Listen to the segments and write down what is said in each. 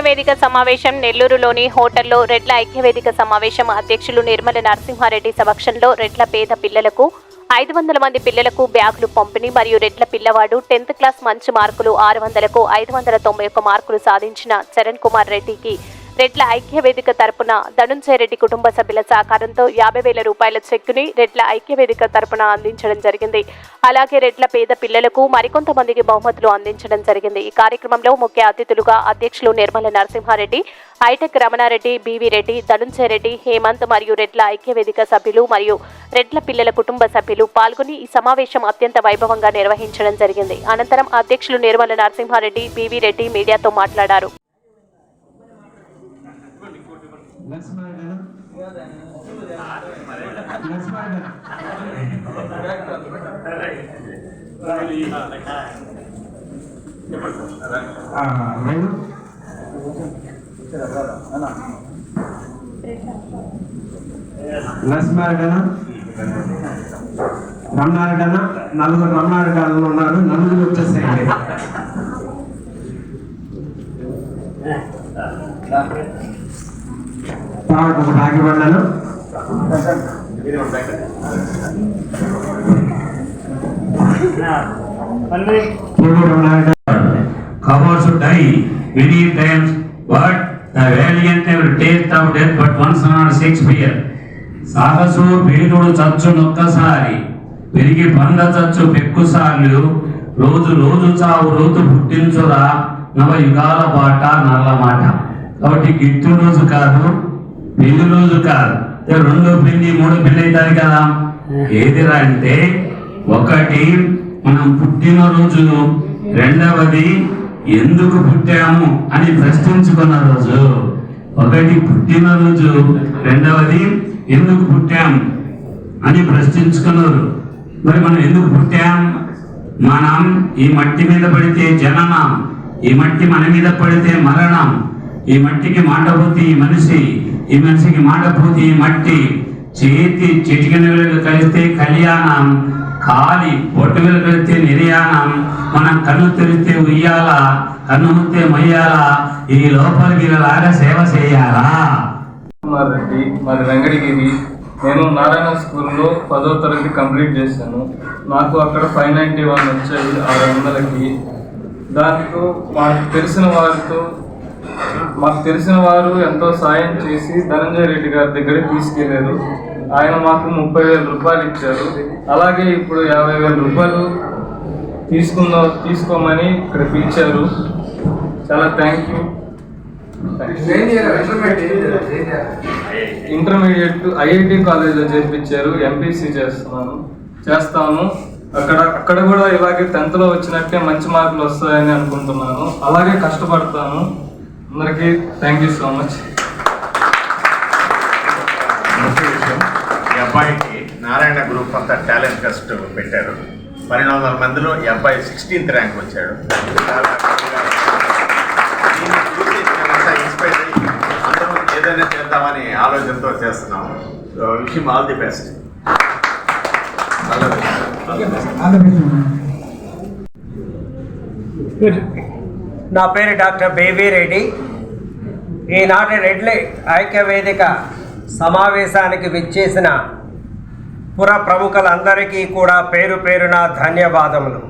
ఐక్యవేదిక సమావేశం నెల్లూరులోని హోటల్లో రెడ్ల ఐక్యవేదిక సమావేశం అధ్యక్షులు నిర్మల నరసింహారెడ్డి సమక్షంలో రెడ్ల పేద పిల్లలకు ఐదు వందల మంది పిల్లలకు బ్యాగులు పంపిణీ మరియు రెడ్ల పిల్లవాడు టెన్త్ క్లాస్ మంచి మార్కులు ఆరు వందలకు ఐదు వందల తొంభై ఒక్క మార్కులు సాధించిన చరణ్ కుమార్ రెడ్డికి రెడ్ల ఐక్యవేదిక తరపున ధనుంజయ రెడ్డి కుటుంబ సభ్యుల సహకారంతో యాభై వేల రూపాయల చెక్కుని రెడ్ల ఐక్యవేదిక తరపున అందించడం జరిగింది. అలాగే రెడ్ల పేద పిల్లలకు మరికొంతమందికి బహుమతులు అందించడం జరిగింది. ఈ కార్యక్రమంలో ముఖ్య అతిథులుగా అధ్యక్షులు నిర్మల నరసింహారెడ్డి ఐటెక్ రమణారెడ్డి బీవీ రెడ్డి ధనుంజయ రెడ్డి హేమంత్ మరియు రెడ్ల ఐక్యవేదిక సభ్యులు మరియు రెడ్ల పిల్లల కుటుంబ సభ్యులు పాల్గొని ఈ సమావేశం అత్యంత వైభవంగా నిర్వహించడం జరిగింది. అనంతరం అధ్యక్షులు నిర్మల నరసింహారెడ్డి బీవీ రెడ్డి మీడియాతో మాట్లాడారు. లక్ష్మణ లక్ష్మణ రైలు లక్ష్మారెడ్డన రమణారెడ్డన నలుగురు రమణారెడ్డి ఉన్నారు నలుగురు వచ్చేసేయండి. తర్వాత ఒక బ్యాగ్ ఇవ్వండి K V Ramana Reddy Cowards who die. Many times, but the valiant never taste of death but once on Shakespeare. సాహసు పీడుడు చచ్చు నొక్కసారి. పెరిగి పంద చచ్చు పెక్కుసార్లు. రోజు రోజు చావు రోజు పుట్టించురా. నవ యుగాల పాట నల్ల మాట కాబట్టి గిట్టు రోజు కాదు. పెళ్ళి రోజు కాదు. రెండో రెండు పెళ్ళి మూడు పెళ్ళి అవుతుంది కదా. ఏదిరా అంటే ఒకటి మనం పుట్టిన రోజు రెండవది ఎందుకు పుట్టాము అని ప్రశ్నించుకున్న రోజు. ఒకటి పుట్టిన రోజు రెండవది ఎందుకు పుట్టాం అని ప్రశ్నించుకున్నారు. మరి మనం ఎందుకు పుట్టాం? మనం ఈ మట్టి మీద పడితే జననం ఈ మట్టి మన మీద పడితే మరణం ఈ మట్టికి మాట ఈ మనిషి. ఈ మనిషికి మాట పోతే మట్టి చేతి చిటికిన కలిస్తే కళ్యాణం కాలి పొట్టు కలిస్తే నిర్యాణం మనం కన్ను తెరిస్తే ఉయ్యాల కన్ను ముత్తే మొయ్యాల ఈ లోపలికి లాగా సేవ చేయాలా? కుమార్ రెడ్డి మరి వెంకటగిరి నేను నారాయణ స్కూల్లో పదో తరగతి కంప్లీట్ చేశాను. నాకు అక్కడ ఫైవ్ నైంటీ వన్ వచ్చాయి ఆరు వందలకి. దాంతో మాకు తెలిసిన వారితో మాకు తెలిసిన వారు ఎంతో సాయం చేసి ధనంజయ రెడ్డి గారి దగ్గరికి తీసుకెళ్ళారు. ఆయన మాకు ముప్పై వేల రూపాయలు ఇచ్చారు. అలాగే ఇప్పుడు యాభై వేల రూపాయలు తీసుకుందాం తీసుకోమని ఇక్కడ పిలిచారు. చాలా థ్యాంక్ యూ ఇంటర్మీడియట్ ఐఐటి కాలేజ్లో చేర్పించారు. ఎంపీసీ చేస్తున్నాను. చేస్తాను. అక్కడ అక్కడ కూడా ఇలాగే టెన్త్లో వచ్చినట్టే మంచి మార్కులు వస్తాయని అనుకుంటున్నాను. అలాగే కష్టపడతాను. అందరికీ థ్యాంక్ యూ సో మచ్ ముఖ్య విషయం ఈ అబ్బాయికి నారాయణ గ్రూప్ అంతా టాలెంట్ టెస్ట్ పెట్టారు. పన్నెండు వందల మందిలో ఈ అబ్బాయి సిక్స్టీన్త్ ర్యాంక్ వచ్చాడు. ఇన్స్పైర్ అయ్యి అందరం ఏదైనా చేద్దామని ఆలోచనతో చేస్తున్నాము సో విషయం ఆల్ ది బెస్ట్ నా పేరు డాక్టర్ బేబీ రెడ్డి. ఈనాటి రెడ్లే ఐక్యవేదిక సమావేశానికి విచ్చేసిన పుర ప్రముఖులందరికీ కూడా పేరు పేరున ధన్యవాదములు.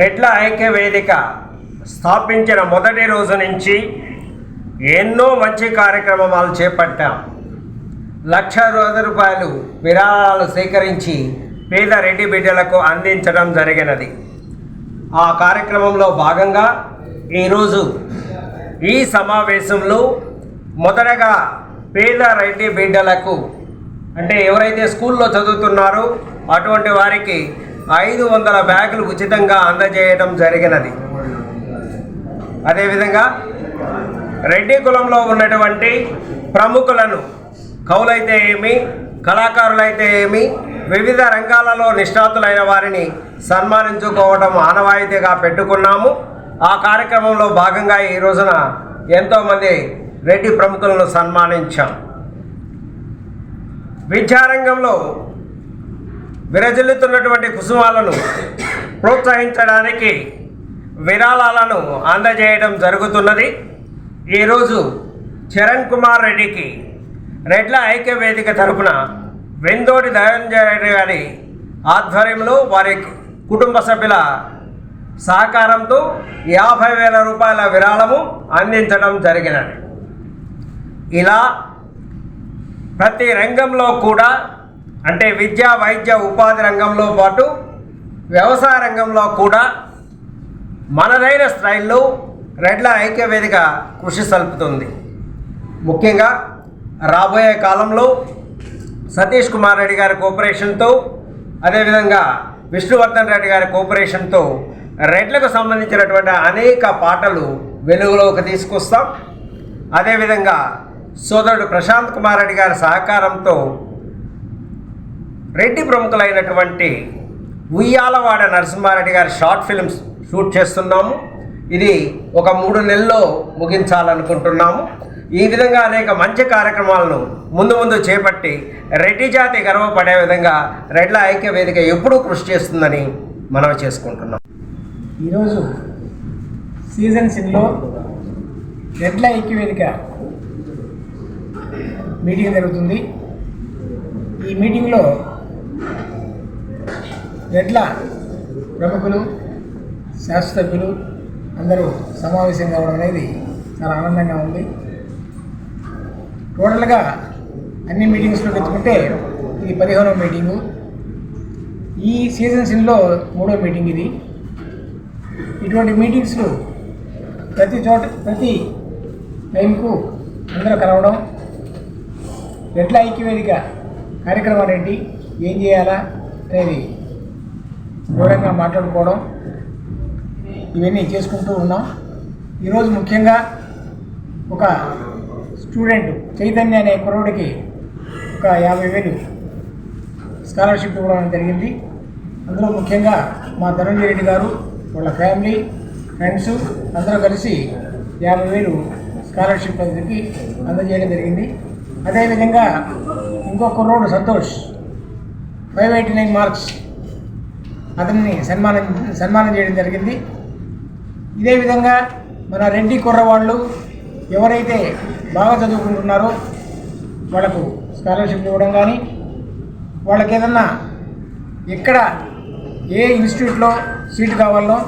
రెడ్ల ఐక్యవేదిక స్థాపించిన మొదటి రోజు నుంచి ఎన్నో మంచి కార్యక్రమాలు చేపట్టాం. లక్ష రూపాయలు విరాళాలు సేకరించి పేద రెడ్డి బిడ్డలకు అందించడం జరిగినది. ఆ కార్యక్రమంలో భాగంగా ఈరోజు ఈ సమావేశంలో మొదటగా పేద రైతు బిడ్డలకు అంటే ఎవరైతే స్కూల్లో చదువుతున్నారో అటువంటి వారికి ఐదు వందల బ్యాగులు ఉచితంగా అందజేయడం జరిగినది. అదేవిధంగా రెడ్డి కులంలో ఉన్నటువంటి ప్రముఖులను కౌలైతే ఏమి కళాకారులైతే ఏమి వివిధ రంగాలలో నిష్ణాతులైన వారిని సన్మానించుకోవడం ఆనవాయితీగా పెట్టుకున్నాము. ఆ కార్యక్రమంలో భాగంగా ఈ రోజున ఎంతోమంది రెడ్డి ప్రముఖులను సన్మానించాం. విద్యారంగంలో విరజిల్లుతున్నటువంటి కుసుమాలను ప్రోత్సహించడానికి విరాళాలను అందజేయడం జరుగుతున్నది. ఈరోజు చరణ్ కుమార్ రెడ్డికి రెడ్ల ఐక్య వేదిక తరపున వెందోటి ధనంజయ గారి ఆధ్వర్యంలో వారి కుటుంబ సభ్యుల సహకారంతో యాభై వేల రూపాయల విరాళము అందించడం జరిగినది. ఇలా ప్రతి రంగంలో కూడా అంటే విద్య వైద్య ఉపాధి రంగంలో పాటు వ్యవసాయ రంగంలో కూడా మనదైన స్టైల్లో రెడ్ల ఐక్య వేదిక కృషి సల్పుతుంది. ముఖ్యంగా రాబోయే కాలంలో సతీష్ కుమార్ రెడ్డి గారి కోఆపరేషన్తో అదేవిధంగా విష్ణువర్ధన్ రెడ్డి గారి కోఆపరేషన్తో రెడ్లకు సంబంధించినటువంటి అనేక పాటలు వెలుగులోకి తీసుకొస్తాం. అదేవిధంగా సోదరుడు ప్రశాంత్ కుమార్ రెడ్డి గారి సహకారంతో రెడ్డి ప్రముఖులైనటువంటి ఉయ్యాలవాడ నరసింహారెడ్డి గారి షార్ట్ ఫిల్మ్స్ షూట్ చేస్తున్నాము. ఇది ఒక మూడు నెలల్లో ముగించాలనుకుంటున్నాము. ఈ విధంగా అనేక మంచి కార్యక్రమాలను ముందు ముందు చేపట్టి రెడ్డి జాతి గర్వపడే విధంగా రెడ్ల ఐక్య వేదిక ఎప్పుడూ కృషి చేస్తుందని మనవి చేసుకుంటున్నాం. ఈరోజు సీజన్ సిన్లో రెడ్ల ఐక్య వేదిక మీటింగ్ జరుగుతుంది. ఈ మీటింగ్లో రెడ్ల ప్రముఖులు శాస్త్రజ్ఞులు అందరూ సమావేశం కావడం అనేది చాలా ఆనందంగా ఉంది. టోటల్గా అన్ని మీటింగ్స్లో తెచ్చుకుంటే ఇది పదిహేనవ మీటింగు ఈ సీజన్ సిన్లో మూడో మీటింగ్ ఇది. ఇటువంటి మీటింగ్స్లు ప్రతి చోట ప్రతి టైంకు అందరూ కలవడం ఎట్లా ఐక్యవేదిక కార్యక్రమాలు ఏంటి ఏం చేయాలా అనేది వివరంగా మాట్లాడుకోవడం. ఇవన్నీ చేసుకుంటూ ఉన్నాం. ఈరోజు ముఖ్యంగా ఒక స్టూడెంట్ చైతన్య అనే కుర్రోడికి ఒక యాభై వేలు స్కాలర్షిప్ ఇవ్వడం జరిగింది. అందులో ముఖ్యంగా మా ధనంజయ రెడ్డి గారు వాళ్ళ ఫ్యామిలీ ఫ్రెండ్స్ అందరూ కలిసి యాభై వేలు స్కాలర్షిప్ అందరికి అందజేయడం జరిగింది. అదేవిధంగా ఇంకొక కుర్రోడు Santosh five eighty nine marks అతన్ని సన్మానం సన్మానం చేయడం జరిగింది. ఇదే విధంగా మన రెడ్డి కుర్రవాళ్ళు ఎవరైతే బాగా చదువుకుంటున్నారో వాళ్ళకు స్కాలర్షిప్ ఇవ్వడం కానీ వాళ్ళకి ఏదన్నా ఎక్కడ ఏ ఇన్స్టిట్యూట్లో సీట్ కావాలనో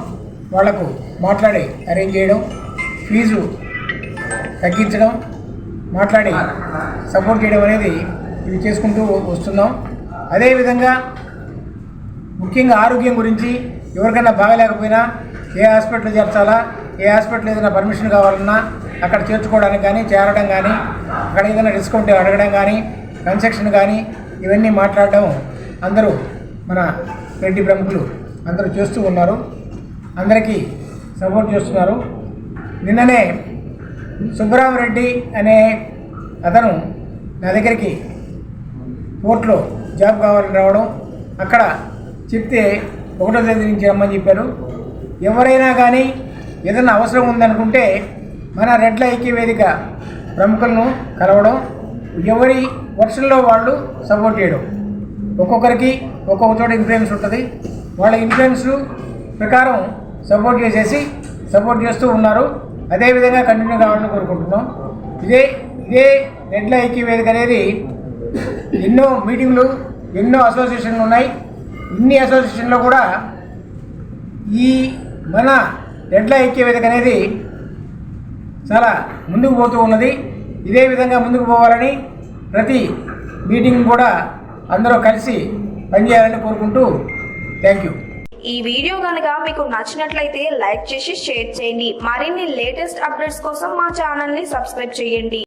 వాళ్ళకు మాట్లాడి అరేంజ్ చేయడం ఫీజు తగ్గించడం మాట్లాడి సపోర్ట్ చేయడం అనేది ఇవి చేసుకుంటూ వస్తున్నాం. అదేవిధంగా ముఖ్యంగా ఆరోగ్యం గురించి ఎవరికైనా బాగలేకపోయినా ఏ హాస్పిటల్ చేర్చాలా ఏ హాస్పిటల్ ఏదైనా పర్మిషన్ కావాలన్నా అక్కడ చేర్చుకోవడానికి కానీ చేరడం కానీ అక్కడ ఏదైనా డిస్కౌంట్ అడగడం కానీ కన్సెక్షన్ కానీ ఇవన్నీ మాట్లాడడం అందరూ మన రెడ్డి ప్రముఖులు అందరూ చేస్తూ ఉన్నారు. అందరికీ సపోర్ట్ చేస్తున్నారు. నిన్ననే సుబ్బరామరెడ్డి అనే అతను నా దగ్గరికి పోర్ట్లో జాబ్ కావాలని రావడం అక్కడ చెప్తే ఒకటో తేదీ నుంచి రమ్మని చెప్పారు. ఎవరైనా కానీ ఏదైనా అవసరం ఉందనుకుంటే మన రెడ్ల ఐక్య వేదిక ప్రముఖులను కలవడం ఎవరి వర్షంలో వాళ్ళు సపోర్ట్ చేయడం. ఒక్కొక్కరికి ఒక్కొక్క చోట ఇన్ఫ్లుయెన్స్ ఉంటుంది. వాళ్ళ ఇన్ఫ్లుయెన్స్ ప్రకారం సపోర్ట్ చేసేసి సపోర్ట్ చేస్తూ ఉన్నారు. అదేవిధంగా కంటిన్యూ కావాలని కోరుకుంటున్నాం. ఇదే ఇదే రెడ్ల ఐక్య వేదిక అనేది ఎన్నో మీటింగ్లు ఎన్నో అసోసియేషన్లు ఉన్నాయి. ఇన్ని అసోసియేషన్లో కూడా ఈ మన రెడ్ల ఐక్య వేదిక అనేది చాలా ముందుకు పోతూ ఉన్నది. ఇదే విధంగా ముందుకు పోవాలని ప్రతి మీటింగ్ కూడా అందరూ కలిసి పనిచేయాలని కోరుకుంటూ థ్యాంక్ యూ. ఈ వీడియో కనుక మీకు నచ్చినట్లయితే లైక్ చేసి షేర్ చేయండి. మరిన్ని లేటెస్ట్ అప్డేట్స్ కోసం మా ఛానల్ని సబ్స్క్రైబ్ చేయండి.